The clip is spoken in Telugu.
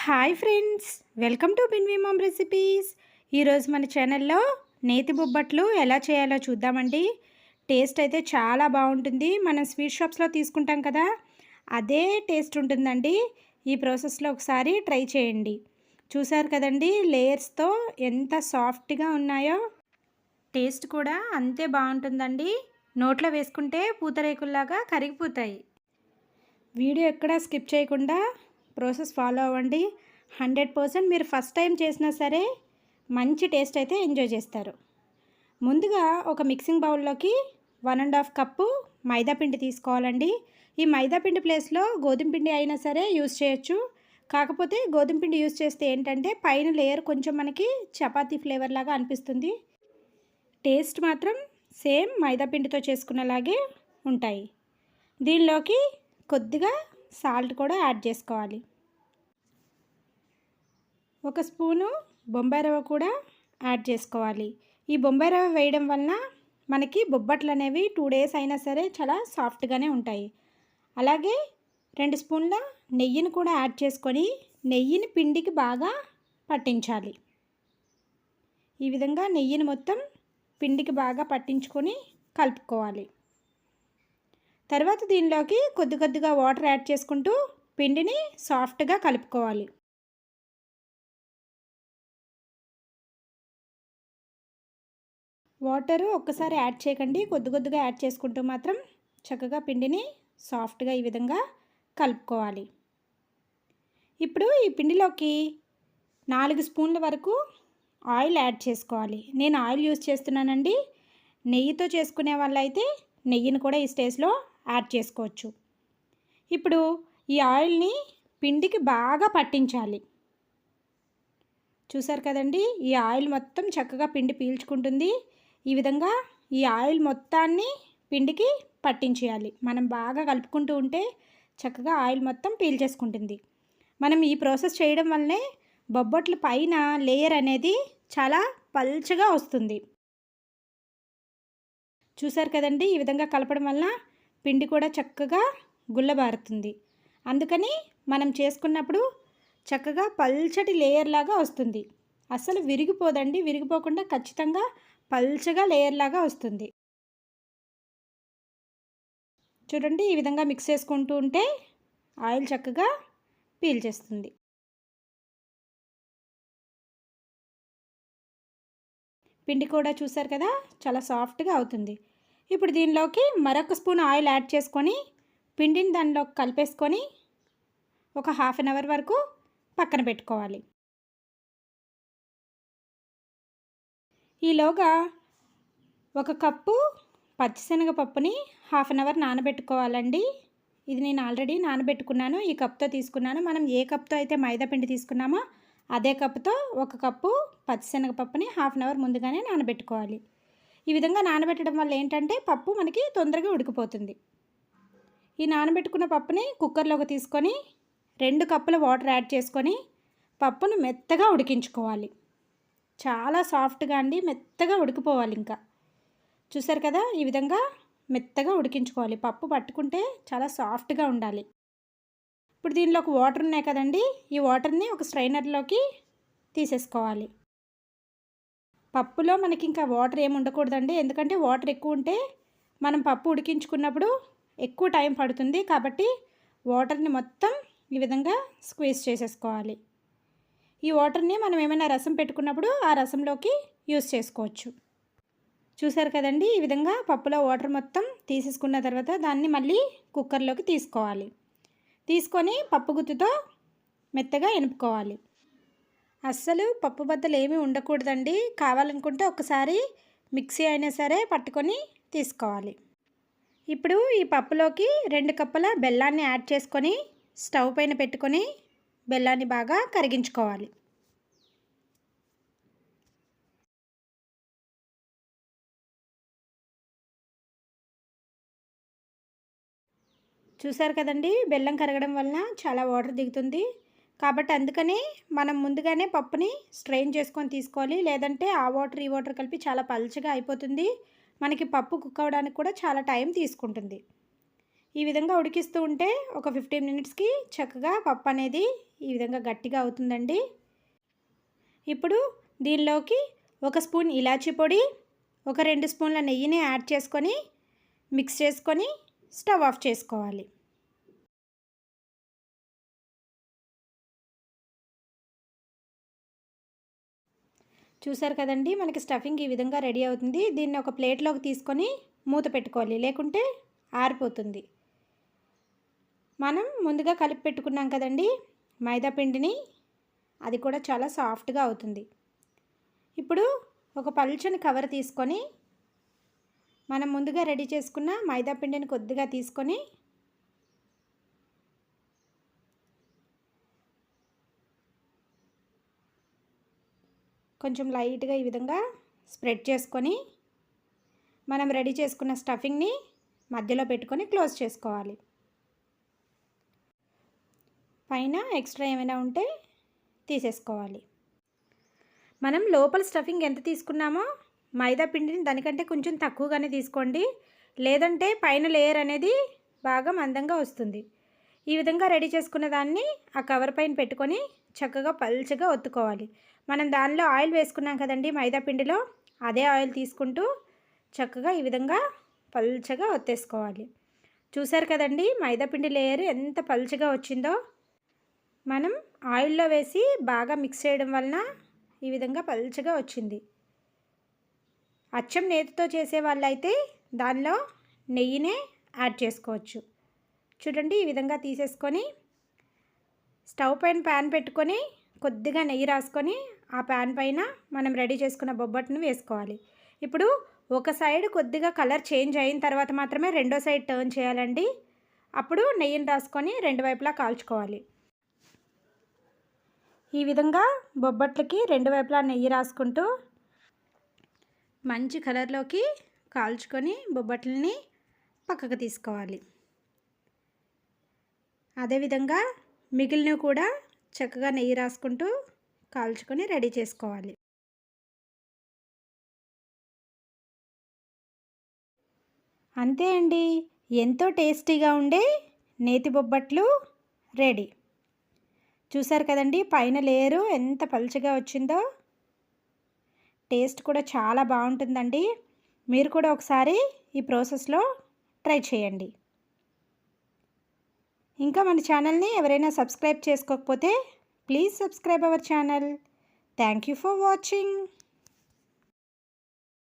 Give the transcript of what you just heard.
Hi friends welcome to Binvi mom recipes. ఈరోజు మన ఛానల్లో నేతి బొబ్బట్లు ఎలా చేయాలో చూద్దామండి. టేస్ట్ అయితే చాలా బాగుంటుంది. మనం స్వీట్ షాప్స్లో తీసుకుంటాం కదా అదే టేస్ట్ ఉంటుందండి. ఈ ప్రాసెస్లో ఒకసారి ట్రై చేయండి. చూసారు కదండి లేయర్స్తో ఎంత సాఫ్ట్గా ఉన్నాయో. టేస్ట్ కూడా అంతే బాగుంటుందండి. నోట్లో వేసుకుంటే పూతరేకుల్లాగా కరిగిపోతాయి. వీడియో ఎక్కడా స్కిప్ చేయకుండా ప్రాసెస్ ఫాలో అవ్వండి. హండ్రెడ్ పర్సెంట్ మీరు ఫస్ట్ టైం చేసినా సరే మంచి టేస్ట్ అయితే ఎంజాయ్ చేస్తారు. ముందుగా ఒక మిక్సింగ్ బౌల్లోకి one and half cup maida పిండి తీసుకోవాలండి. ఈ మైదా పిండి ప్లేస్లో గోధుమ పిండి అయినా సరే యూస్ చేయొచ్చు. కాకపోతే గోధుమ పిండి యూస్ చేస్తే ఏంటంటే పైన లేయర్ కొంచెం మనకి చపాతీ ఫ్లేవర్ లాగా అనిపిస్తుంది. టేస్ట్ మాత్రం సేమ్ మైదా పిండితో ఉంటాయి. దీనిలోకి కొద్దిగా సాల్ట్ కూడా యాడ్ చేసుకోవాలి. ఒక స్పూను బొంబాయి రవ్వ కూడా యాడ్ చేసుకోవాలి. ఈ బొంబాయి రవ్వ వేయడం వలన మనకి బొబ్బట్లు అనేవి టూ డేస్ అయినా సరే చాలా సాఫ్ట్గానే ఉంటాయి. అలాగే రెండు స్పూన్ల నెయ్యిని కూడా యాడ్ చేసుకొని నెయ్యిని పిండికి బాగా పట్టించాలి. ఈ విధంగా నెయ్యిని మొత్తం పిండికి బాగా పట్టించుకొని కలుపుకోవాలి. తర్వాత దీనిలోకి కొద్ది కొద్దిగా వాటర్ యాడ్ చేసుకుంటూ పిండిని సాఫ్ట్గా కలుపుకోవాలి. వాటరు ఒక్కసారి యాడ్ చేయకండి. కొద్ది కొద్దిగా యాడ్ చేసుకుంటూ మాత్రం చక్కగా పిండిని సాఫ్ట్గా ఈ విధంగా కలుపుకోవాలి. ఇప్పుడు ఈ పిండిలోకి నాలుగు స్పూన్ల వరకు ఆయిల్ యాడ్ చేసుకోవాలి. నేను ఆయిల్ యూస్ చేస్తున్నానండి. నెయ్యితో చేసుకునే వాళ్ళైతే నెయ్యిని కూడా ఈ స్టేజ్లో యాడ్ చేసుకోవచ్చు. ఇప్పుడు ఈ ఆయిల్ని పిండికి బాగా పట్టించాలి. చూసారు కదండి? ఈ ఆయిల్ మొత్తం చక్కగా పిండి పీల్చుకుంటుంది. ఈ విధంగా ఈ ఆయిల్ మొత్తాన్ని పిండికి పట్టించేయాలి. మనం బాగా కలుపుకుంటూ ఉంటే చక్కగా ఆయిల్ మొత్తం పీల్చేసుకుంటుంది. మనం ఈ ప్రాసెస్ చేయడం వల్లనే బొబ్బట్లు పైన లేయర్ అనేది చాలా పల్చగా వస్తుంది. చూసారు కదండి? ఈ విధంగా కలపడం వల్ల పిండి కూడా చక్కగా గుల్లబారుతుంది. అందుకని మనం చేసుకున్నప్పుడు చక్కగా పల్చటి లేయర్ లాగా వస్తుంది. అసలు విరిగిపోదండి. విరిగిపోకుండా ఖచ్చితంగా పల్చగా లేయర్ లాగా వస్తుంది. చూడండి ఈ విధంగా మిక్స్ చేసుకుంటూ ఉంటే ఆయిల్ చక్కగా పీల్చేస్తుంది. పిండి కూడా చూసారు కదా చాలా సాఫ్ట్గా అవుతుంది. ఇప్పుడు దీనిలోకి మరొక స్పూన్ ఆయిల్ యాడ్ చేసుకొని పిండిని దానిలో కలిపేసుకొని ఒక హాఫ్ అన్ అవర్ వరకు పక్కన పెట్టుకోవాలి. ఈలోగా ఒక కప్పు పచ్చిశనగపప్పుని హాఫ్ అన్ అవర్ నానబెట్టుకోవాలండి. ఇది నేను ఆల్రెడీ నానబెట్టుకున్నాను ఈ కప్తో తీసుకున్నాను. మనం ఏ కప్తో అయితే మైదా పిండి తీసుకున్నామో అదే కప్పుతో ఒక కప్పు పచ్చిశనగపప్పుని హాఫ్ అన్ అవర్ ముందుగానే నానబెట్టుకోవాలి. ఈ విధంగా నానబెట్టడం వల్ల ఏంటంటే పప్పు మనకి తొందరగా ఉడికిపోతుంది. ఈ నానబెట్టుకున్న పప్పుని కుక్కర్లోకి తీసుకొని రెండు కప్పుల వాటర్ యాడ్ చేసుకొని పప్పును మెత్తగా ఉడికించుకోవాలి. చాలా సాఫ్ట్గా అండి మెత్తగా ఉడికిపోవాలి ఇంకా. చూసారు కదా ఈ విధంగా మెత్తగా ఉడికించుకోవాలి. పప్పు పట్టుకుంటే చాలా సాఫ్ట్గా ఉండాలి. ఇప్పుడు దీనిలో ఒక వాటర్ ఉన్నాయి కదండి ఈ వాటర్ని ఒక స్ట్రైనర్లోకి తీసేసుకోవాలి. పప్పులో మనకి ఇంకా వాటర్ ఏమి ఉండకూడదండి. ఎందుకంటే వాటర్ ఎక్కువ ఉంటే మనం పప్పు ఉడికించుకున్నప్పుడు ఎక్కువ టైం పడుతుంది. కాబట్టి వాటర్ని మొత్తం ఈ విధంగా స్క్వీజ్ చేసేసుకోవాలి. ఈ వాటర్ని మనం ఏమైనా రసం పెట్టుకున్నప్పుడు ఆ రసంలోకి యూస్ చేసుకోవచ్చు. చూసారు కదండి? ఈ విధంగా పప్పులో వాటర్ మొత్తం తీసేసుకున్న తర్వాత దాన్ని మళ్ళీ కుక్కర్లోకి తీసుకోవాలి. తీసుకొని పప్పు గుత్తుతో మెత్తగా ఎనుపుకోవాలి. అస్సలు పప్పు బద్దలు ఏమీ ఉండకూడదండి. కావాలనుకుంటే ఒకసారి మిక్సీ అయినా సరే పట్టుకొని తీసుకోవాలి. ఇప్పుడు ఈ పప్పులోకి రెండు కప్పుల బెల్లాన్ని యాడ్ చేసుకొని స్టవ్ పైన పెట్టుకొని బెల్లాన్ని బాగా కరిగించుకోవాలి. చూసారు కదండి బెల్లం కరగడం వలన చాలా వాటర్ దిగుతుంది. కాబట్టి అందుకని మనం ముందుగానే పప్పుని స్ట్రెయిన్ చేసుకొని తీసుకోవాలి. లేదంటే ఆ వాటర్ ఈ వాటర్ కలిపి చాలా పలుచగా అయిపోతుంది. మనకి పప్పు కుక్ అవ్వడానికి కూడా చాలా టైం తీసుకుంటుంది. ఈ విధంగా ఉడికిస్తూ ఉంటే ఒక ఫిఫ్టీన్ మినిట్స్కి చక్కగా పప్పు అనేది ఈ విధంగా గట్టిగా అవుతుందండి. ఇప్పుడు దీనిలోకి ఒక స్పూన్ ఇలాచీ పొడి ఒక రెండు స్పూన్ల నెయ్యిని యాడ్ చేసుకొని మిక్స్ చేసుకొని స్టవ్ ఆఫ్ చేసుకోవాలి. చూసారు కదండి మనకి స్టఫింగ్ ఈ విధంగా రెడీ అవుతుంది. దీన్ని ఒక ప్లేట్లోకి తీసుకొని మూత పెట్టుకోవాలి. లేకుంటే ఆరిపోతుంది. మనం ముందుగా కలిపి పెట్టుకున్నాం కదండి మైదా పిండిని. అది కూడా చాలా సాఫ్ట్గా అవుతుంది. ఇప్పుడు ఒక పలుచని కవర్ తీసుకొని మనం ముందుగా రెడీ చేసుకున్న మైదా పిండిని కొద్దిగా తీసుకొని కొంచెం లైట్గా ఈ విధంగా స్ప్రెడ్ చేసుకొని మనం రెడీ చేసుకున్న స్టఫింగ్ని మధ్యలో పెట్టుకొని క్లోజ్ చేసుకోవాలి. పైన ఎక్స్ట్రా ఏమైనా ఉంటే తీసేసుకోవాలి. మనం లోపల స్టఫింగ్ ఎంత తీసుకున్నామో మైదా పిండిని దానికంటే కొంచెం తక్కువగానే తీసుకోండి. లేదంటే పైన లేయర్ అనేది బాగా మందంగా వస్తుంది. ఈ విధంగా రెడీ చేసుకున్న దాన్ని ఆ కవర్ పైన పెట్టుకొని చక్కగా పల్చగా ఒత్తుకోవాలి. మనం దానిలో ఆయిల్ వేసుకున్నాం కదండి మైదాపిండిలో అదే ఆయిల్ తీసుకుంటూ చక్కగా ఈ విధంగా పల్చగా ఒత్తేసుకోవాలి. చూసారు కదండి మైదాపిండి లేయర్ ఎంత పల్చగా వచ్చిందో? మనం ఆయిల్లో వేసి బాగా మిక్స్ చేయడం వలన ఈ విధంగా పల్చగా వచ్చింది. అచ్చం నేతితో చేసే వాళ్ళైతే దానిలో నెయ్యినే యాడ్ చేసుకోవచ్చు. చూడండి ఈ విధంగా తీసేసుకొని స్టవ్ పైన ప్యాన్ పెట్టుకొని కొద్దిగా నెయ్యి రాసుకొని ఆ ప్యాన్ పైన మనం రెడీ చేసుకున్న బొబ్బట్టును వేసుకోవాలి. ఇప్పుడు ఒక సైడ్ కొద్దిగా కలర్ చేంజ్ అయిన తర్వాత మాత్రమే రెండో సైడ్ టర్న్ చేయాలండి. అప్పుడు నెయ్యిని రాసుకొని రెండు వైపులా కాల్చుకోవాలి. ఈ విధంగా బొబ్బట్లకి రెండు వైపులా నెయ్యి రాసుకుంటూ మంచి కలర్లోకి కాల్చుకొని బొబ్బట్లని పక్కకు తీసుకోవాలి. అదేవిధంగా మిగిలినవి కూడా చక్కగా నెయ్యి రాసుకుంటూ కాల్చుకొని రెడీ చేసుకోవాలి. అంతే అండి. ఎంతో టేస్టీగా ఉండే నేతి బొబ్బట్లు రెడీ. చూసారు కదండి పైన లేయరు ఎంత పలుచగా వచ్చిందో. టేస్ట్ కూడా చాలా బాగుంటుందండి. మీరు కూడా ఒకసారి ఈ ప్రాసెస్లో ట్రై చేయండి. ఇంకా మన ఛానల్ని ఎవరైనా సబ్స్క్రైబ్ చేసుకోకపోతే please subscribe our channel. Thank you for watching